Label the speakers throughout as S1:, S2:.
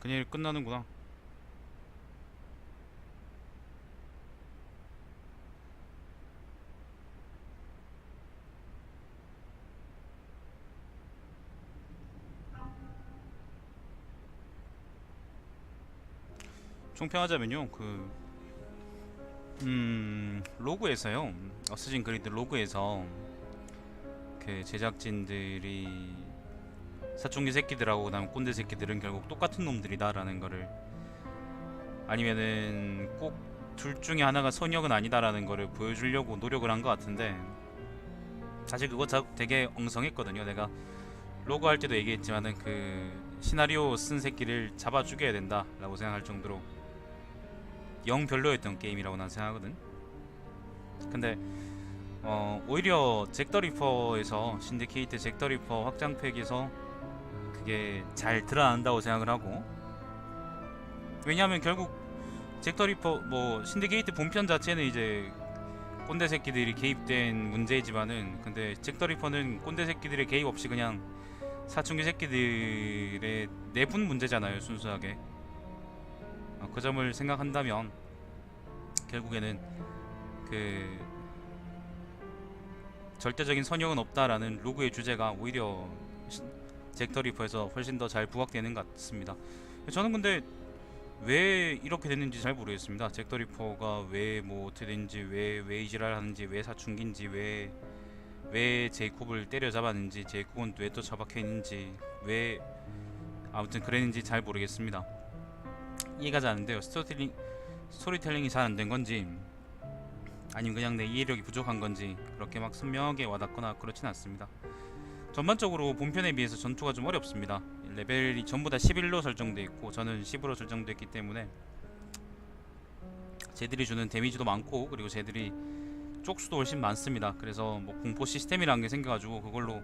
S1: 그냥 일 끝나는구나. 총평하자면요, 그, 음, 로그에서요, 어스진 그리드 로그에서 그 제작진들이 사춘기 새끼들하고 그다음 꼰대 새끼들은 결국 똑같은 놈들이다라는 거를 아니면은 꼭 둘 중에 하나가 선역은 아니다라는 거를 보여주려고 노력을 한 것 같은데 사실 그거 자, 되게 엉성했거든요. 내가 로그 할 때도 얘기했지만은 그 시나리오 쓴 새끼를 잡아 죽여야 된다라고 생각할 정도로 영 별로였던 게임이라고 난 생각하거든. 근데 어 오히려 잭더 리퍼에서 신디케이트 잭더 리퍼 확장팩에서 그게 잘 드러난다고 생각을 하고. 왜냐하면 결국 잭더 리퍼 뭐 신디케이트 본편 자체는 이제 꼰대 새끼들이 개입된 문제이지만은 근데 잭더 리퍼는 꼰대 새끼들의 개입 없이 그냥 사춘기 새끼들의 내분 문제잖아요 순수하게. 어, 그 점을 생각한다면 결국에는 그 절대적인 선역은 없다라는 로그의 주제가 오히려 시- 잭더 리퍼에서 훨씬 더 잘 부각되는 것 같습니다. 저는 근데 왜 이렇게 됐는지 잘 모르겠습니다. 잭더 리퍼가 왜 뭐 어떻게 됐는지 왜 왜 이지랄 하는지 왜 사춘기인지 왜 왜 제이콥을 때려잡았는지 제이콥은 왜 또 처박혀 있는지 왜 아무튼 그랬는지 잘 모르겠습니다. 이해가 잘 안 돼요. 스토리텔링 스토리텔링이 잘 안 된 건지 아니면 그냥 내 이해력이 부족한 건지 그렇게 막 선명하게 와닿거나 그렇진 않습니다. 전반적으로 본편에 비해서 전투가 좀 어렵습니다. 레벨이 전부 다 11로 설정돼 있고 저는 10으로 설정됐기 때문에 쟤들이 주는 데미지도 많고 그리고 쟤들이 쪽수도 훨씬 많습니다. 그래서 뭐 공포 시스템이라는 게 생겨가지고 그걸로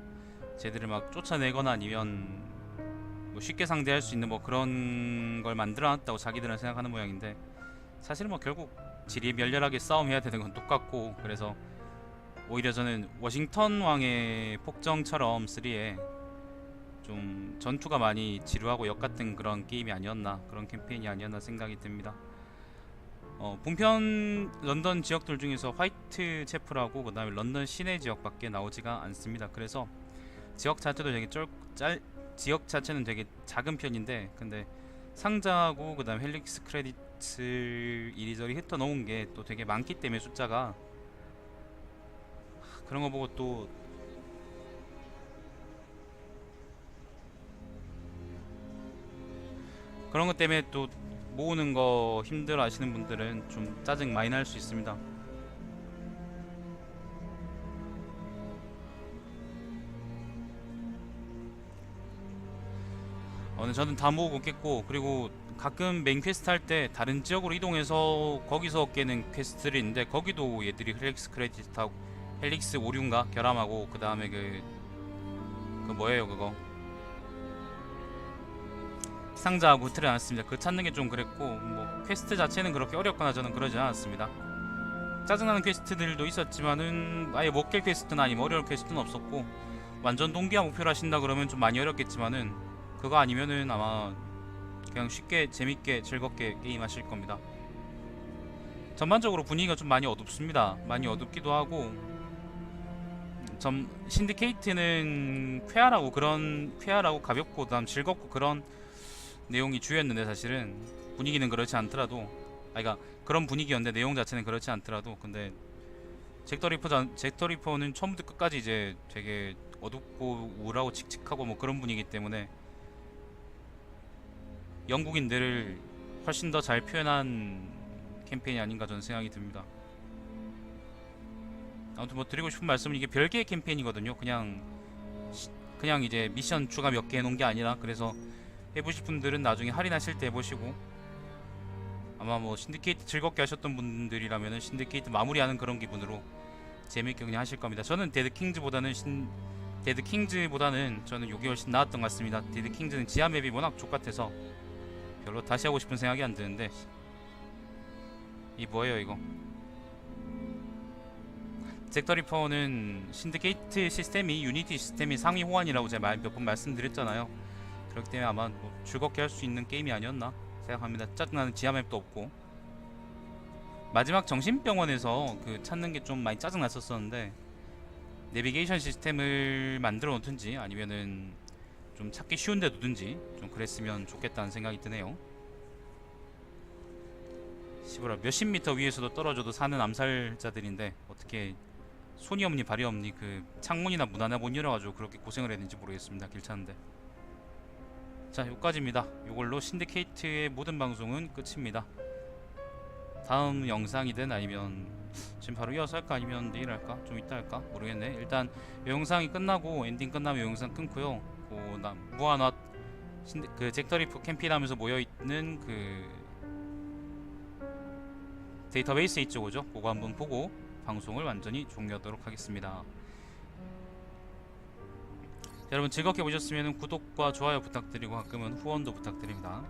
S1: 쟤들을 막 쫓아내거나 아니면 뭐 쉽게 상대할 수 있는 뭐 그런 걸 만들어놨다고 자기들은 생각하는 모양인데 사실 뭐 결국 지리 멸렬하게 싸움해야 되는 건 똑같고 그래서 오히려 저는 워싱턴 왕의 폭정처럼 3에 좀 전투가 많이 지루하고 역 같은 그런 게임이 아니었나 그런 캠페인이 아니었나 생각이 듭니다. 어, 본편 런던 지역들 중에서 화이트 체프라고 그 다음에 런던 시내 지역밖에 나오지가 않습니다. 그래서 지역 자체도 되게 쩔, 짤 지역 자체는 되게 작은 편인데 근데 상자하고 그 다음 헬릭스 크레디트 이리저리 흩어 놓은 게 또 되게 많기 때문에 숫자가 그런 거 보고 또 그런 것 때문에 또 모으는 거 힘들어 하시는 분들은 좀 짜증 많이 날 수 있습니다. 어, 근데 저는 다 모으고 깼고 그리고 가끔 메인 퀘스트 할 때 다른 지역으로 이동해서 거기서 깨는 퀘스트들이 있는데 거기도 얘들이 헬릭스 크레디트하고 헬릭스 오류인가 결함하고 그 다음에 그, 그 뭐예요 그거 상자하고 틀이 않았습니다. 그 찾는 게 좀 그랬고 뭐 퀘스트 자체는 그렇게 어렵거나 저는 그러지 않았습니다. 짜증나는 퀘스트들도 있었지만은 아예 못깰 퀘스트는 아니면 어려울 퀘스트는 없었고 완전 동기화 목표를 하신다 그러면 좀 많이 어렵겠지만은 그거 아니면은 아마 그냥 쉽게 재밌게 즐겁게 게임하실 겁니다. 전반적으로 분위기가 좀 많이 어둡습니다. 많이 어둡기도 하고 점 신디케이트는 쾌활하고 그런 쾌활하고 가볍고 그다음 즐겁고 그런 내용이 주였는데 사실은 분위기는 그렇지 않더라도 아 그러니까 그런 분위기였는데 내용 자체는 그렇지 않더라도 근데 잭더 리퍼 자, 잭더 리퍼는 처음부터 끝까지 이제 되게 어둡고 우울하고 칙칙하고 뭐 그런 분위기 때문에 영국인들을 훨씬 더 잘 표현한 캠페인이 아닌가 저는 생각이 듭니다. 아무튼 뭐 드리고 싶은 말씀은 이게 별개의 캠페인이거든요. 그냥 시- 그냥 이제 미션 추가 몇 개 해놓은 게 아니라 그래서 해보실 분들은 나중에 할인하실 때 해보시고 아마 뭐 신디케이트 즐겁게 하셨던 분들이라면은 신디케이트 마무리하는 그런 기분으로 재밌게 그냥 하실 겁니다. 저는 데드 킹즈보다는 신 데드 킹즈보다는 저는 요게 훨씬 나았던 것 같습니다. 데드 킹즈는 지하 맵이 워낙 족같아서 별로 다시 하고 싶은 생각이 안 드는데 이 뭐예요 이거? 잭더 리퍼는 신디케이트 시스템이 유니티 시스템이 상위 호환이라고 제가 몇 번 말씀드렸잖아요. 그렇기 때문에 아마 뭐 즐겁게 할 수 있는 게임이 아니었나 생각합니다. 짜증나는 지하맵도 없고 마지막 정신병원에서 그 찾는 게 좀 많이 짜증 났었었는데 내비게이션 시스템을 만들어 놓든지 아니면은 좀 찾기 쉬운데 두든지 좀 그랬으면 좋겠다는 생각이 드네요. 시보라 몇십 미터 위에서도 떨어져도 사는 암살자들인데 어떻게 손이 없니 발이 없니 그 창문이나 문 하나 못 열어가지고 그렇게 고생을 했는지 모르겠습니다. 길 찾는데. 자 여기까지입니다. 이걸로 신디케이트의 모든 방송은 끝입니다. 다음 영상이든 아니면 지금 바로 이어서 할까? 아니면 내일 할까? 좀 이따 할까? 모르겠네. 일단 이 영상이 끝나고 엔딩 끝나면 이 영상 끊고요. 그나 무한화 신디, 그 잭더리프 캠페인 하면서 모여있는 그 데이터베이스 있죠 그죠? 그거 한번 보고 방송을 완전히 종료하도록 하겠습니다. 자, 여러분 즐겁게 보셨으면 구독과 좋아요 부탁드리고 가끔은 후원도 부탁드립니다